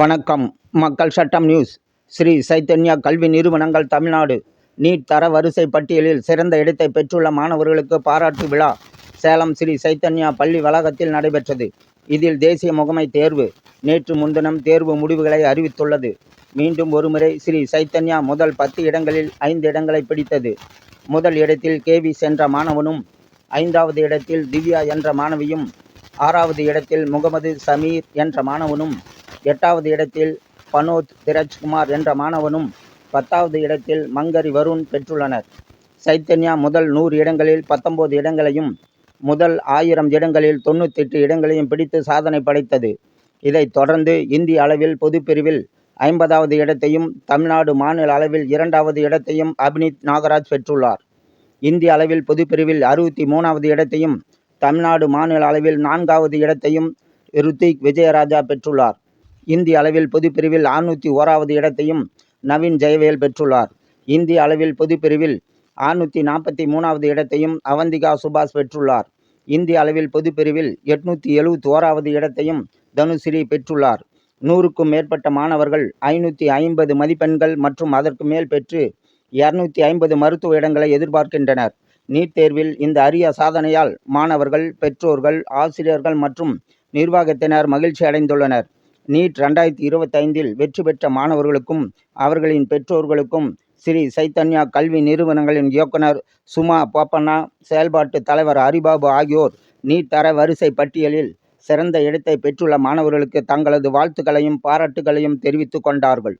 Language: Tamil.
வணக்கம். மக்கள் சட்டம் நியூஸ். ஸ்ரீ சைத்தன்யா கல்வி நிறுவனங்கள் தமிழ்நாடு. நீட் தர வரிசை பட்டியலில் சிறந்த இடத்தை பெற்றுள்ள மாணவர்களுக்கு பாராட்டு விழா. சேலம் ஸ்ரீ சைத்தன்யா பள்ளி வளாகத்தில் நடைபெற்றது. இதில் தேசிய முகமை தேர்வு. நேற்று முன்தினம் தேர்வு முடிவுகளை அறிவித்துள்ளது. மீண்டும் ஒருமுறை ஸ்ரீ சைத்தன்யா முதல் பத்து இடங்களில் ஐந்து இடங்களை பிடித்தது. முதல் இடத்தில் கேவி சென்ற மாணவனும் ஐந்தாவது இடத்தில் திவ்யா என்ற மாணவியும் ஆறாவது இடத்தில் முகமது சமீர் என்ற மாணவனும் எட்டாவது இடத்தில் பனோத் திரஜ்குமார் என்ற மாணவனும் பத்தாவது இடத்தில் மங்கரி வருண் பெற்றுள்ளனர். சைத்தன்யா முதல் நூறு இடங்களில் பத்தொன்பது இடங்களையும் முதல் ஆயிரம் இடங்களில் தொண்ணூத்தெட்டு இடங்களையும் பிடித்து சாதனை படைத்தது. இதைத் தொடர்ந்து இந்திய அளவில் பொதுப்பிரிவில் ஐம்பதாவது இடத்தையும் தமிழ்நாடு மாநில அளவில் இரண்டாவது இடத்தையும் அபினித் நாகராஜ் பெற்றுள்ளார். இந்திய அளவில் பொதுப்பிரிவில் அறுபத்தி மூணாவது இடத்தையும் தமிழ்நாடு மாநில அளவில் நான்காவது இடத்தையும் ருத்திக் விஜயராஜா பெற்றுள்ளார். இந்திய அளவில் பொதுப்பிரிவில் அறுநூற்றி ஓராவது இடத்தையும் நவீன் ஜெயவேல் பெற்றுள்ளார். இந்திய அளவில் பொதுப்பிரிவில் அறுநூற்றி நாற்பத்தி மூணாவது இடத்தையும் அவந்திகா சுபாஷ் பெற்றுள்ளார். இந்திய அளவில் பொதுப்பிரிவில் எட்நூற்றி எழுபத்தி ஓராவது இடத்தையும் தனுஸ்ரீ பெற்றுள்ளார். நூறுக்கும் மேற்பட்ட மாணவர்கள் ஐநூற்றி ஐம்பது மதிப்பெண்கள் மற்றும் அதற்கு மேல் பெற்று இரநூத்தி ஐம்பது மருத்துவ இடங்களை எதிர்பார்க்கின்றனர். நீட் தேர்வில் இந்த அரிய சாதனையால் மாணவர்கள் பெற்றோர்கள் ஆசிரியர்கள் மற்றும் நிர்வாகத்தினர் மகிழ்ச்சி அடைந்துள்ளனர். நீட் ரெண்டாயிரத்தி இருபத்தைந்தில் வெற்றி பெற்ற மாணவர்களுக்கும் அவர்களின் பெற்றோர்களுக்கும் ஸ்ரீ சைத்தன்யா கல்வி நிறுவனங்களின் இயக்குனர் சுமா போப்பண்ணா செயல்பாட்டு தலைவர் ஹரிபாபு ஆகியோர் நீட் தர வரிசை பட்டியலில் சிறந்த இடத்தை பெற்றுள்ள மாணவர்களுக்கு தங்களது வாழ்த்துக்களையும் பாராட்டுகளையும் தெரிவித்துக் கொண்டார்கள்.